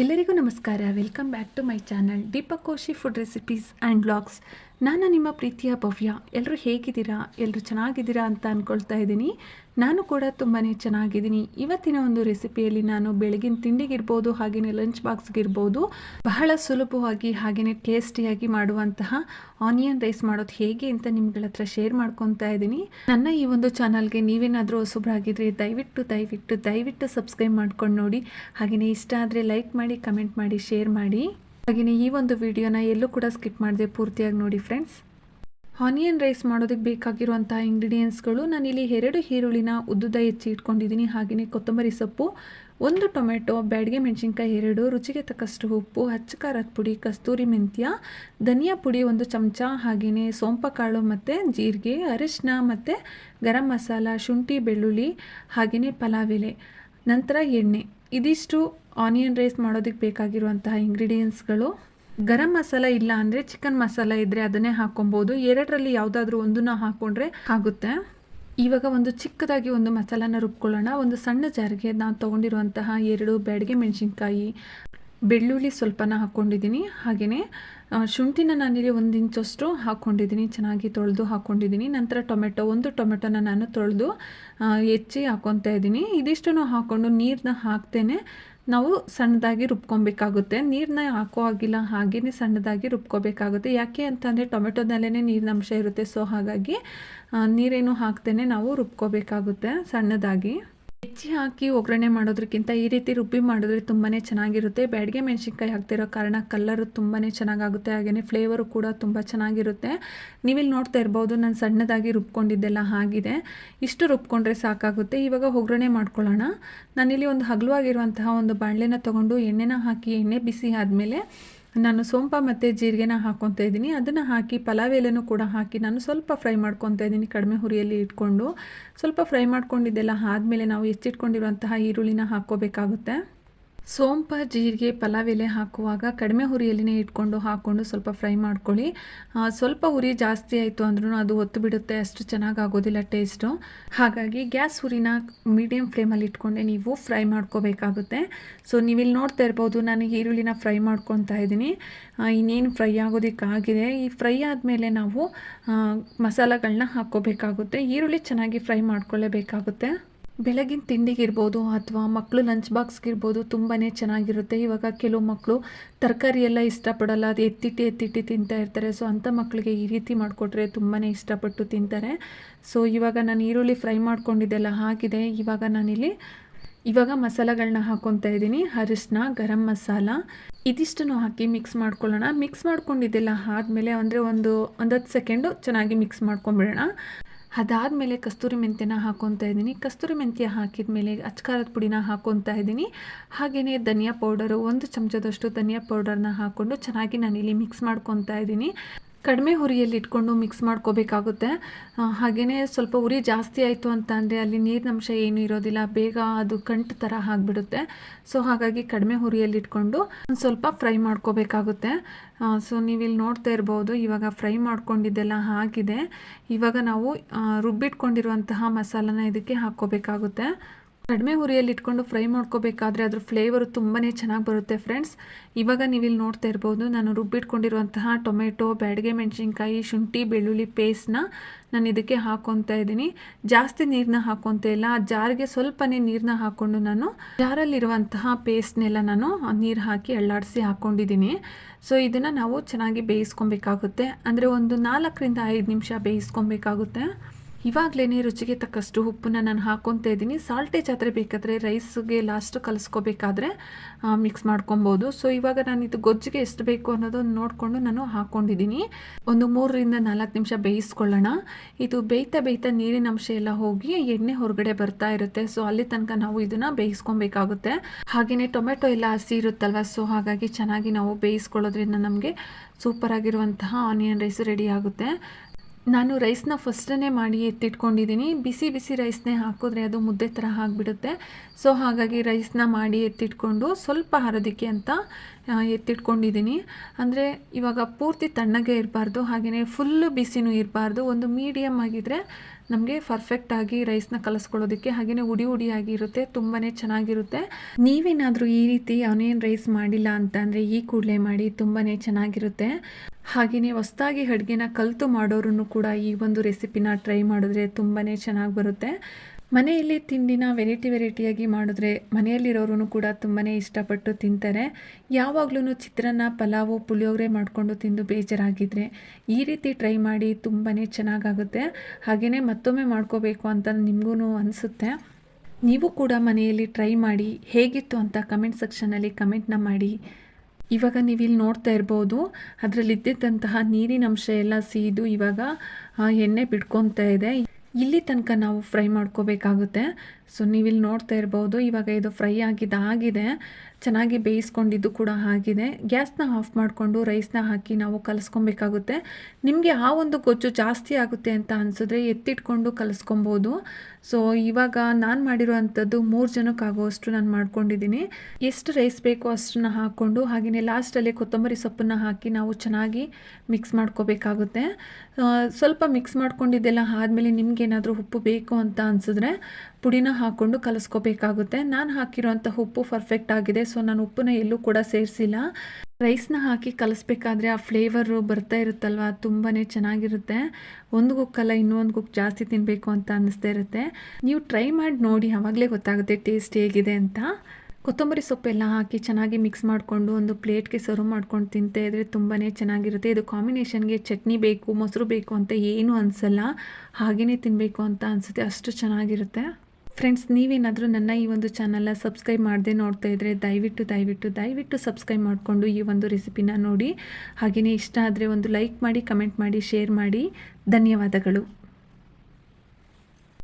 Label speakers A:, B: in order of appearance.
A: ಎಲ್ಲರಿಗೂ ನಮಸ್ಕಾರ. Welcome back to my channel Deepak Koshy food recipes and blogs ನಾನು ನಿಮ್ಮ ಪ್ರೀತಿಯ ಭವ್ಯ ಎಲ್ಲರೂ ಹೇಗಿದ್ದೀರಾ ಎಲ್ಲರೂ ಚೆನ್ನಾಗಿದ್ದೀರಾ ಅಂತ ಅಂದ್ಕೊಳ್ತಾ ಇದ್ದೀನಿ. ನಾನು ಕೂಡ ತುಂಬಾ ಚೆನ್ನಾಗಿದ್ದೀನಿ. ಇವತ್ತಿನ ಒಂದು ರೆಸಿಪಿಯಲ್ಲಿ ನಾನು ಬೆಳಗಿನ ತಿಂಡಿಗಿರ್ಬೋದು ಹಾಗೆಯೇ ಲಂಚ್ ಬಾಕ್ಸ್ಗಿರ್ಬೋದು ಬಹಳ ಸುಲಭವಾಗಿ ಹಾಗೆಯೇ ಟೇಸ್ಟಿಯಾಗಿ ಮಾಡುವಂತಹ ಆನಿಯನ್ ರೈಸ್ ಮಾಡೋದು ಹೇಗೆ ಅಂತ ನಿಮ್ಗಳ ಹತ್ರ ಶೇರ್ ಮಾಡ್ಕೊತಾ ಇದ್ದೀನಿ. ನನ್ನ ಈ ಒಂದು ಚಾನಲ್ಗೆ ನೀವೇನಾದರೂ ಹೊಸಬ್ರಾಗಿದ್ರೆ ದಯವಿಟ್ಟು ದಯವಿಟ್ಟು ದಯವಿಟ್ಟು ಸಬ್ಸ್ಕ್ರೈಬ್ ಮಾಡ್ಕೊಂಡು ನೋಡಿ. ಹಾಗೆಯೇ ಇಷ್ಟ ಆದರೆ ಲೈಕ್ ಮಾಡಿ ಕಮೆಂಟ್ ಮಾಡಿ ಶೇರ್ ಮಾಡಿ. ಹಾಗೆಯೇ ಈ ಒಂದು ವಿಡಿಯೋನ ಎಲ್ಲೂ ಕೂಡ ಸ್ಕಿಪ್ ಮಾಡದೆ ಪೂರ್ತಿಯಾಗಿ ನೋಡಿ ಫ್ರೆಂಡ್ಸ್. ಆನಿಯನ್ ರೈಸ್ ಮಾಡೋದಕ್ಕೆ ಬೇಕಾಗಿರುವಂತಹ ಇಂಗ್ರೀಡಿಯೆಂಟ್ಸ್ಗಳು ನಾನಿಲ್ಲಿ ಎರಡು ಈರುಳ್ಳಿನ ಉದ್ದುದ ಹೆಚ್ಚಿ ಇಟ್ಕೊಂಡಿದ್ದೀನಿ. ಹಾಗೆಯೇ ಕೊತ್ತಂಬರಿ ಸೊಪ್ಪು, ಒಂದು ಟೊಮೆಟೊ, ಬ್ಯಾಡಿಗೆ ಮೆಣಸಿನ್ಕಾಯಿ ಎರಡು, ರುಚಿಗೆ ತಕ್ಕಷ್ಟು ಉಪ್ಪು, ಹಚ್ಚ ಖಾರದ ಪುಡಿ, ಕಸ್ತೂರಿ ಮೆಂತ್ಯ, ಧನಿಯಾ ಪುಡಿ ಒಂದು ಚಮಚ ಹಾಗೆಯೇ ಸೋಂಪ ಕಾಳು ಮತ್ತು ಜೀರಿಗೆ ಅರಿಶಿನ ಮತ್ತು ಗರಂ ಮಸಾಲ, ಶುಂಠಿ, ಬೆಳ್ಳುಳ್ಳಿ ಹಾಗೆಯೇ ಪಲಾವ್ ಎಲೆ, ನಂತರ ಎಣ್ಣೆ. ಇದಿಷ್ಟು ಆನಿಯನ್ ರೈಸ್ ಮಾಡೋದಕ್ಕೆ ಬೇಕಾಗಿರುವಂತಹ ಇಂಗ್ರೀಡಿಯೆಂಟ್ಸ್ಗಳು ಗರಂ ಮಸಾಲ ಇಲ್ಲ ಅಂದರೆ ಚಿಕನ್ ಮಸಾಲ ಇದ್ದರೆ ಅದನ್ನೇ ಹಾಕೊಬೋದು ಎರಡರಲ್ಲಿ ಯಾವುದಾದ್ರೂ ಒಂದನ್ನ ಹಾಕ್ಕೊಂಡ್ರೆ ಆಗುತ್ತೆ. ಇವಾಗ ಒಂದು ಚಿಕ್ಕದಾಗಿ ಒಂದು ಮಸಾಲಾನ ರುಬ್ಕೊಳ್ಳೋಣ. ಒಂದು ಸಣ್ಣ ಜಾರಿಗೆ ನಾವು ತೊಗೊಂಡಿರುವಂತಹ ಎರಡು ಬ್ಯಾಡಿಗೆ ಮೆಣಸಿನ್ಕಾಯಿ ಬೆಳ್ಳುಳ್ಳಿ ಸ್ವಲ್ಪನ ಹಾಕ್ಕೊಂಡಿದ್ದೀನಿ. ಹಾಗೆಯೇ ಶುಂಠಿನ ನಾನಿಲ್ಲಿ ಒಂದು ಇಂಚಷ್ಟು ಹಾಕ್ಕೊಂಡಿದ್ದೀನಿ. ಚೆನ್ನಾಗಿ ತೊಳೆದು ಹಾಕ್ಕೊಂಡಿದ್ದೀನಿ. ನಂತರ ಟೊಮೆಟೊ, ಒಂದು ಟೊಮೆಟೊನ ನಾನು ತೊಳೆದು ಹೆಚ್ಚಿ ಹಾಕ್ಕೊತಾ ಇದ್ದೀನಿ. ಇದಿಷ್ಟನ್ನು ಹಾಕ್ಕೊಂಡು ನೀರನ್ನ ಹಾಕ್ತೇನೆ. ನಾವು ಸಣ್ಣದಾಗಿ ರುಬ್ಕೊಬೇಕಾಗುತ್ತೆ. ನೀರನ್ನ ಹಾಕೋ ಆಗಿಲ್ಲ ಹಾಗೆಯೇ ಸಣ್ಣದಾಗಿ ರುಬ್ಕೋಬೇಕಾಗುತ್ತೆ. ಯಾಕೆ ಅಂತಂದರೆ ಟೊಮೆಟೊದಲ್ಲೇ ನೀರಿನ ಅಂಶ ಇರುತ್ತೆ. ಸೊ ಹಾಗಾಗಿ ನೀರೇನು ಹಾಕ್ತೇನೆ, ನಾವು ರುಬ್ಕೋಬೇಕಾಗುತ್ತೆ ಸಣ್ಣದಾಗಿ. ಹೆಚ್ಚಿ ಹಾಕಿ ಒಗ್ಗರಣೆ ಮಾಡೋದಕ್ಕಿಂತ ಈ ರೀತಿ ರುಬ್ಬಿ ಮಾಡಿದ್ರೆ ತುಂಬಾ ಚೆನ್ನಾಗಿರುತ್ತೆ. ಬ್ಯಾಡಿಗೆ ಮೆಣಸಿನ್ಕಾಯಿ ಹಾಕ್ತಿರೋ ಕಾರಣ ಕಲ್ಲರು ತುಂಬಾ ಚೆನ್ನಾಗಾಗುತ್ತೆ. ಹಾಗೆಯೇ ಫ್ಲೇವರು ಕೂಡ ತುಂಬ ಚೆನ್ನಾಗಿರುತ್ತೆ. ನೀವಿಲ್ಲಿ ನೋಡ್ತಾ ಇರ್ಬೋದು ನಾನು ಸಣ್ಣದಾಗಿ ರುಬ್ಕೊಂಡಿದ್ದೆಲ್ಲ ಆಗಿದೆ. ಇಷ್ಟು ರುಬ್ಕೊಂಡ್ರೆ ಸಾಕಾಗುತ್ತೆ. ಇವಾಗ ಒಗ್ಗರಣೆ ಮಾಡ್ಕೊಳ್ಳೋಣ. ನಾನಿಲ್ಲಿ ಒಂದು ಹಗಲವಾಗಿರುವಂತಹ ಒಂದು ಬಾಣಲೆನ ತೊಗೊಂಡು ಎಣ್ಣೆನ ಹಾಕಿ ಎಣ್ಣೆ ಬಿಸಿ ಆದಮೇಲೆ ನಾನು ಸೋಂಪ ಮತ್ತು ಜೀರಿಗೆನ ಹಾಕ್ಕೊತಾ ಇದ್ದೀನಿ. ಅದನ್ನು ಹಾಕಿ ಪಲಾವ್ ಎಲೆನೂ ಕೂಡ ಹಾಕಿ ನಾನು ಸ್ವಲ್ಪ ಫ್ರೈ ಮಾಡ್ಕೊತಾ ಇದ್ದೀನಿ ಕಡಿಮೆ ಹುರಿಯಲ್ಲಿ ಇಟ್ಕೊಂಡು. ಸ್ವಲ್ಪ ಫ್ರೈ ಮಾಡ್ಕೊಂಡಿದ್ದೆಲ್ಲ ಆದಮೇಲೆ ನಾವು ಹೆಚ್ಚಿಟ್ಕೊಂಡಿರುವಂತಹ ಈರುಳ್ಳಿನ ಹಾಕ್ಕೋಬೇಕಾಗುತ್ತೆ. ಸೋಂಪ, ಜೀರಿಗೆ, ಪಲಾವ್ ಎಲೆ ಹಾಕುವಾಗ ಕಡಿಮೆ ಹುರಿಯಲ್ಲಿನೇ ಇಟ್ಕೊಂಡು ಹಾಕ್ಕೊಂಡು ಸ್ವಲ್ಪ ಫ್ರೈ ಮಾಡ್ಕೊಳ್ಳಿ. ಸ್ವಲ್ಪ ಉರಿ ಜಾಸ್ತಿ ಆಯಿತು ಅಂದ್ರೂ ಅದು ಒತ್ತು ಬಿಡುತ್ತೆ ಅಷ್ಟು ಚೆನ್ನಾಗಿ ಆಗೋದಿಲ್ಲ ಟೇಸ್ಟು. ಹಾಗಾಗಿ ಗ್ಯಾಸ್ ಹುರಿನ ಮೀಡಿಯಮ್ ಫ್ಲೇಮಲ್ಲಿ ಇಟ್ಕೊಂಡೆ ನೀವು ಫ್ರೈ ಮಾಡ್ಕೋಬೇಕಾಗುತ್ತೆ. ಸೊ, ನೀವಿಲ್ಲಿ ನೋಡ್ತಾ ಇರ್ಬೋದು, ನಾನು ಈರುಳ್ಳಿನ ಫ್ರೈ ಮಾಡ್ಕೊತಾ ಇದ್ದೀನಿ. ಇನ್ನೇನು ಫ್ರೈ ಆಗೋದಕ್ಕಾಗಿದೆ. ಈ ಫ್ರೈ ಆದಮೇಲೆ ನಾವು ಮಸಾಲಗಳನ್ನ ಹಾಕ್ಕೋಬೇಕಾಗುತ್ತೆ. ಈರುಳ್ಳಿ ಚೆನ್ನಾಗಿ ಫ್ರೈ ಮಾಡ್ಕೊಳ್ಳೇಬೇಕಾಗುತ್ತೆ ಬೆಳಗಿನ ತಿಂಡಿಗಿರ್ಬೋದು ಅಥವಾ ಮಕ್ಕಳು ಲಂಚ್ ಬಾಕ್ಸ್ಗಿರ್ಬೋದು ತುಂಬಾ ಚೆನ್ನಾಗಿರುತ್ತೆ. ಇವಾಗ ಕೆಲವು ಮಕ್ಕಳು ತರಕಾರಿ ಎಲ್ಲ ಇಷ್ಟಪಡಲ್ಲ. ಅದು ಎತ್ತಿಟ್ಟು ಎತ್ತಿಟ್ಟು ತಿಂತಾ ಇರ್ತಾರೆ. ಸೊ ಅಂಥ ಮಕ್ಕಳಿಗೆ ಈ ರೀತಿ ಮಾಡಿಕೊಟ್ರೆ ತುಂಬಾ ಇಷ್ಟಪಟ್ಟು ತಿಂತಾರೆ. ಸೊ ಇವಾಗ ನಾನು ಈರುಳ್ಳಿ ಫ್ರೈ ಮಾಡ್ಕೊಂಡಿದ್ದೆಲ್ಲ ಹಾಕಿದೆ ಇವಾಗ ನಾನಿಲ್ಲಿ ಇವಾಗ ಮಸಾಲಗಳನ್ನ ಹಾಕ್ಕೊತಾ ಇದ್ದೀನಿ. ಅರಿಶಿನ ಗರಂ ಮಸಾಲ. ಇದಿಷ್ಟನ್ನು ಹಾಕಿ ಮಿಕ್ಸ್ ಮಾಡ್ಕೊಳ್ಳೋಣ. ಮಿಕ್ಸ್ ಮಾಡ್ಕೊಂಡಿದ್ದೆಲ್ಲ ಆದಮೇಲೆ ಅಂದರೆ ಒಂದು ಒಂದು ಹತ್ತು ಸೆಕೆಂಡು ಚೆನ್ನಾಗಿ ಮಿಕ್ಸ್ ಮಾಡ್ಕೊಂಬಿಡೋಣ. ಅದಾದಮೇಲೆ ಕಸ್ತೂರಿ ಮೆಂತ್ಯನ ಹಾಕ್ಕೊತಾ ಇದ್ದೀನಿ. ಕಸ್ತೂರಿ ಮೆಂತ್ಯ ಹಾಕಿದ ಮೇಲೆ ಅಚ್ಕಾರದ ಪುಡಿನ ಹಾಕ್ಕೊತಾ ಇದ್ದೀನಿ. ಹಾಗೆಯೇ ಧನಿಯಾ ಪೌಡರು ಒಂದು ಚಮಚದಷ್ಟು ಧನಿಯಾ ಪೌಡರ್ನ ಹಾಕ್ಕೊಂಡು ಚೆನ್ನಾಗಿ ನಾನಿಲ್ಲಿ ಮಿಕ್ಸ್ ಮಾಡ್ಕೊತಾ ಇದ್ದೀನಿ. ಕಡಿಮೆ ಹುರಿಯಲ್ಲಿ ಇಟ್ಕೊಂಡು ಮಿಕ್ಸ್ ಮಾಡ್ಕೋಬೇಕಾಗುತ್ತೆ. ಹಾಗೆಯೇ ಸ್ವಲ್ಪ ಉರಿ ಜಾಸ್ತಿ ಆಯಿತು ಅಂತ ಅಂದರೆ ಅಲ್ಲಿ ನೀರಿನಂಶ ಏನು ಇರೋದಿಲ್ಲ. ಬೇಗ ಅದು ಕಂಟು ಥರ ಆಗಿಬಿಡುತ್ತೆ. ಸೊ ಹಾಗಾಗಿ ಕಡಿಮೆ ಹುರಿಯಲ್ಲಿ ಇಟ್ಕೊಂಡು ಒಂದು ಸ್ವಲ್ಪ ಫ್ರೈ ಮಾಡ್ಕೋಬೇಕಾಗುತ್ತೆ. ಸೊ ನೀವಿಲ್ಲಿ ನೋಡ್ತಾ ಇರ್ಬೋದು, ಇವಾಗ ಫ್ರೈ ಮಾಡ್ಕೊಂಡಿದ್ದೆಲ್ಲ ಆಗಿದೆ. ಇವಾಗ ನಾವು ರುಬ್ಬಿಟ್ಕೊಂಡಿರುವಂತಹ ಮಸಾಲನ ಇದಕ್ಕೆ ಹಾಕ್ಕೋಬೇಕಾಗುತ್ತೆ. ಕಡಿಮೆ ಹುರಿಯಲ್ಲಿ ಇಟ್ಕೊಂಡು ಫ್ರೈ ಮಾಡ್ಕೋಬೇಕಾದ್ರೆ ಅದ್ರ ಫ್ಲೇವರು ತುಂಬಾ ಚೆನ್ನಾಗಿ ಬರುತ್ತೆ ಫ್ರೆಂಡ್ಸ್. ಇವಾಗ ನೀವಿಲ್ಲಿ ನೋಡ್ತಾ ಇರ್ಬೋದು, ನಾನು ರುಬ್ಬಿಟ್ಕೊಂಡಿರುವಂತಹ ಟೊಮೆಟೊ, ಬ್ಯಾಡಿಗೆ ಮೆಣಸಿನ್ಕಾಯಿ, ಶುಂಠಿ, ಬೆಳ್ಳುಳ್ಳಿ ಪೇಸ್ಟ್ನ ನಾನು ಇದಕ್ಕೆ ಹಾಕೊತಾ ಇದ್ದೀನಿ. ಜಾಸ್ತಿ ನೀರನ್ನ ಹಾಕೊತ ಇಲ್ಲ, ಆ ಜಾರಿಗೆ ಸ್ವಲ್ಪನೇ ನೀರನ್ನ ಹಾಕ್ಕೊಂಡು ನಾನು ಜಾರಲ್ಲಿರುವಂತಹ ಪೇಸ್ಟ್ನೆಲ್ಲ ನಾನು ನೀರು ಹಾಕಿ ಅಳ್ಳಾಡಿಸಿ ಹಾಕ್ಕೊಂಡಿದ್ದೀನಿ ಸೊ, ಇದನ್ನು ನಾವು ಚೆನ್ನಾಗಿ ಬೇಯಿಸ್ಕೊಬೇಕಾಗುತ್ತೆ. ಅಂದರೆ ಒಂದು ನಾಲ್ಕರಿಂದ ಐದು ನಿಮಿಷ ಬೇಯಿಸ್ಕೊಬೇಕಾಗುತ್ತೆ. ಇವಾಗಲೇ ರುಚಿಗೆ ತಕ್ಕಷ್ಟು ಉಪ್ಪನ್ನ ನಾನು ಹಾಕ್ಕೊತಾ ಇದ್ದೀನಿ. ಸಾಲ್ಟೇಜ್ ಆದರೆ ಬೇಕಾದರೆ ರೈಸ್ಗೆ ಲಾಸ್ಟ್ ಕಲಿಸ್ಕೋಬೇಕಾದ್ರೆ ಮಿಕ್ಸ್ ಮಾಡ್ಕೊಬೋದು. ಸೊ ಇವಾಗ ನಾನು ಇದು ಗೊಜ್ಜಿಗೆ ಎಷ್ಟು ಬೇಕು ಅನ್ನೋದನ್ನು ನೋಡಿಕೊಂಡು ನಾನು ಹಾಕ್ಕೊಂಡಿದ್ದೀನಿ ಒಂದು ಮೂರರಿಂದ ನಾಲ್ಕು ನಿಮಿಷ ಬೇಯಿಸ್ಕೊಳ್ಳೋಣ. ಇದು ಬೇಯ್ತಾ ಬೇಯ್ತಾ ನೀರಿನ ಅಂಶ ಎಲ್ಲ ಹೋಗಿ ಎಣ್ಣೆ ಹೊರಗಡೆ ಬರ್ತಾ ಇರುತ್ತೆ. ಸೊ ಅಲ್ಲಿ ತನಕ ನಾವು ಇದನ್ನು ಬೇಯಿಸ್ಕೊಬೇಕಾಗುತ್ತೆ. ಹಾಗೆಯೇ ಟೊಮೆಟೊ ಎಲ್ಲ ಹಸಿ ಇರುತ್ತಲ್ವ? ಸೊ ಹಾಗಾಗಿ ಚೆನ್ನಾಗಿ ನಾವು ಬೇಯಿಸ್ಕೊಳ್ಳೋದ್ರಿಂದ ನಮಗೆ ಸೂಪರ್ ಆಗಿರುವಂತಹ ಆನಿಯನ್ ರೈಸ್ ರೆಡಿ ಆಗುತ್ತೆ. ನಾನು ರೈಸ್ನ ಫಸ್ಟನ್ನೇ ಮಾಡಿ ಎತ್ತಿಟ್ಕೊಂಡಿದ್ದೀನಿ. ಬಿಸಿ ಬಿಸಿ ರೈಸ್ನೇ ಹಾಕಿದ್ರೆ ಅದು ಮುದ್ದೆ ಥರ ಆಗಿಬಿಡುತ್ತೆ. ಸೊ, ಹಾಗಾಗಿ ರೈಸ್ನ ಮಾಡಿ ಎತ್ತಿಟ್ಕೊಂಡು ಸ್ವಲ್ಪ ಹರದಿಕ್ಕೆ ಅಂತ ಎತ್ತಿಟ್ಕೊಂಡಿದ್ದೀನಿ. ಅಂದರೆ ಇವಾಗ ಪೂರ್ತಿ ತಣ್ಣಗೆ ಇರಬಾರ್ದು ಹಾಗೆಯೇ ಫುಲ್ಲು ಬಿಸಿನೂ ಇರಬಾರ್ದು. ಒಂದು ಮೀಡಿಯಮ್ ಆಗಿದ್ದರೆ ನಮಗೆ ಪರ್ಫೆಕ್ಟಾಗಿ ರೈಸ್ನ ಕಲಿಸ್ಕೊಳ್ಳೋದಕ್ಕೆ ಹಾಗೆಯೇ ಉಡಿ ಉಡಿಯಾಗಿ ಇರುತ್ತೆ ತುಂಬಾ ಚೆನ್ನಾಗಿರುತ್ತೆ. ನೀವೇನಾದರೂ ಈ ರೀತಿ ಆನಿಯನ್ ರೈಸ್ ಮಾಡಿಲ್ಲ ಅಂತ ಅಂದರೆ ಈ ಕೂಡಲೇ ಮಾಡಿ ತುಂಬಾ ಚೆನ್ನಾಗಿರುತ್ತೆ. ಹಾಗೆಯೇ ಹೊಸ್ದಾಗಿ ಅಡುಗೆನ ಕಲಿತು ಮಾಡೋರು ಕೂಡ ಈ ಒಂದು ರೆಸಿಪಿನ ಟ್ರೈ ಮಾಡಿದ್ರೆ ತುಂಬಾ ಚೆನ್ನಾಗಿ ಬರುತ್ತೆ. ಮನೆಯಲ್ಲಿ ತಿಂಡಿನ ವೆರೈಟಿ ವೆರೈಟಿಯಾಗಿ ಮಾಡಿದ್ರೆ ಮನೆಯಲ್ಲಿರೋರು ಕೂಡ ತುಂಬಾ ಇಷ್ಟಪಟ್ಟು ತಿಂತಾರೆ. ಯಾವಾಗಲೂ ಚಿತ್ರಾನ್ನ, ಪಲಾವು, ಪುಳಿಯೋಗರೆ ಮಾಡಿಕೊಂಡು ತಿಂದು ಬೇಜಾರಾಗಿದ್ದರೆ ಈ ರೀತಿ ಟ್ರೈ ಮಾಡಿ ತುಂಬಾ ಚೆನ್ನಾಗಾಗುತ್ತೆ. ಹಾಗೆಯೇ ಮತ್ತೊಮ್ಮೆ ಮಾಡ್ಕೋಬೇಕು ಅಂತ ನಿಮಗೂ ಅನಿಸುತ್ತೆ. ನೀವು ಕೂಡ ಮನೆಯಲ್ಲಿ ಟ್ರೈ ಮಾಡಿ ಹೇಗಿತ್ತು ಅಂತ ಕಮೆಂಟ್ ಸೆಕ್ಷನಲ್ಲಿ ಕಮೆಂಟ್ನ ಮಾಡಿ. ಇವಾಗ ನೀವು ಇಲ್ಲಿ ನೋಡ್ತಾ ಇರ್ಬೋದು, ಅದರಲ್ಲಿ ಇದ್ದಿದ್ದಂತಹ ನೀರಿನ ಅಂಶ ಎಲ್ಲ ಸೀದು ಇವಾಗ ಎಣ್ಣೆ ಬಿಟ್ಕೊತಾ ಇದೆ. ಇಲ್ಲಿ ತನಕ ನಾವು ಫ್ರೈ ಮಾಡ್ಕೋಬೇಕಾಗುತ್ತೆ. ಸೊ, ನೀವಿಲ್ಲಿ ನೋಡ್ತಾ ಇರ್ಬೋದು, ಇವಾಗ ಇದು ಫ್ರೈ ಆಗಿದ್ದಾಗಿದೆ. ಚೆನ್ನಾಗಿ ಬೇಯಿಸ್ಕೊಂಡಿದ್ದು ಕೂಡ ಆಗಿದೆ ಗ್ಯಾಸ್ನ ಆಫ್ ಮಾಡಿಕೊಂಡು ರೈಸ್ನ ಹಾಕಿ ನಾವು ಕಲಿಸ್ಕೊಬೇಕಾಗುತ್ತೆ. ನಿಮಗೆ ಆ ಒಂದು ಗೊಜ್ಜು ಜಾಸ್ತಿ ಆಗುತ್ತೆ ಅಂತ ಅನಿಸಿದ್ರೆ ಎತ್ತಿಟ್ಕೊಂಡು ಕಲಿಸ್ಕೊಬೋದು. ಸೊ ಇವಾಗ ನಾನು ಮಾಡಿರುವಂಥದ್ದು ಮೂರು ಜನಕ್ಕಾಗುವಷ್ಟು ನಾನು ಮಾಡ್ಕೊಂಡಿದ್ದೀನಿ. ಎಷ್ಟು ರೈಸ್ ಬೇಕೋ ಅಷ್ಟನ್ನ ಹಾಕ್ಕೊಂಡು ಹಾಗೆಯೇ ಲಾಸ್ಟಲ್ಲಿ ಕೊತ್ತಂಬರಿ ಸೊಪ್ಪನ್ನು ಹಾಕಿ ನಾವು ಚೆನ್ನಾಗಿ ಮಿಕ್ಸ್ ಮಾಡ್ಕೋಬೇಕಾಗುತ್ತೆ. ಸ್ವಲ್ಪ ಮಿಕ್ಸ್ ಮಾಡ್ಕೊಂಡಿದ್ದೆಲ್ಲ ಆದಮೇಲೆ ನಿಮಗೇನಾದರೂ ಉಪ್ಪು ಬೇಕು ಅಂತ ಅನಿಸಿದ್ರೆ ಪುಡಿನ ಹಾಕ್ಕೊಂಡು ಕಲಸ್ಕೋಬೇಕಾಗುತ್ತೆ. ನಾನು ಹಾಕಿರೋಂಥ ಉಪ್ಪು ಪರ್ಫೆಕ್ಟ್ ಆಗಿದೆ. ಸೊ ನಾನು ಉಪ್ಪನ್ನ ಎಲ್ಲೂ ಕೂಡ ಸೇರಿಸಿಲ್ಲ. ರೈಸ್ನ ಹಾಕಿ ಕಲಿಸ್ಬೇಕಾದ್ರೆ ಆ ಫ್ಲೇವರು ಬರ್ತಾ ಇರುತ್ತಲ್ವ? ತುಂಬಾ ಚೆನ್ನಾಗಿರುತ್ತೆ. ಒಂದು ಕುಕ್ಕಲ್ಲ ಇನ್ನೊಂದು ಕುಕ್ ಜಾಸ್ತಿ ತಿನ್ನಬೇಕು ಅಂತ ಅನ್ನಿಸ್ತಾ ಇರುತ್ತೆ. ನೀವು ಟ್ರೈ ಮಾಡಿ ನೋಡಿ ಆವಾಗಲೇ ಗೊತ್ತಾಗುತ್ತೆ ಟೇಸ್ಟ್ ಹೇಗಿದೆ ಅಂತ. ಕೊತ್ತಂಬರಿ ಸೊಪ್ಪೆಲ್ಲ ಹಾಕಿ ಚೆನ್ನಾಗಿ ಮಿಕ್ಸ್ ಮಾಡಿಕೊಂಡು ಒಂದು ಪ್ಲೇಟ್ಗೆ ಸರ್ವ್ ಮಾಡ್ಕೊಂಡು ತಿಂತೇ ಇದ್ರೆ ತುಂಬಾ ಚೆನ್ನಾಗಿರುತ್ತೆ. ಇದು ಕಾಂಬಿನೇಷನ್ಗೆ ಚಟ್ನಿ ಬೇಕು, ಮೊಸರು ಬೇಕು ಅಂತ ಏನೂ ಅನಿಸಲ್ಲ. ಹಾಗೇ ತಿನ್ನಬೇಕು ಅಂತ ಅನಿಸುತ್ತೆ. ಅಷ್ಟು ಚೆನ್ನಾಗಿರುತ್ತೆ. ಫ್ರೆಂಡ್ಸ್ ನೀವೇನಾದರೂ ನನ್ನ ಈ ಒಂದು ಚಾನಲ್ನ ಸಬ್ಸ್ಕ್ರೈಬ್ ಮಾಡದೆ ನೋಡ್ತಾ ಇದ್ದರೆ ದಯವಿಟ್ಟು ದಯವಿಟ್ಟು ದಯವಿಟ್ಟು ಸಬ್ಸ್ಕ್ರೈಬ್ ಮಾಡಿಕೊಂಡು ಈ ಒಂದು ರೆಸಿಪಿನ ನೋಡಿ. ಹಾಗೆಯೇ ಇಷ್ಟ ಆದರೆ ಒಂದು ಲೈಕ್ ಮಾಡಿ ಕಮೆಂಟ್ ಮಾಡಿ ಶೇರ್ ಮಾಡಿ. ಧನ್ಯವಾದಗಳು.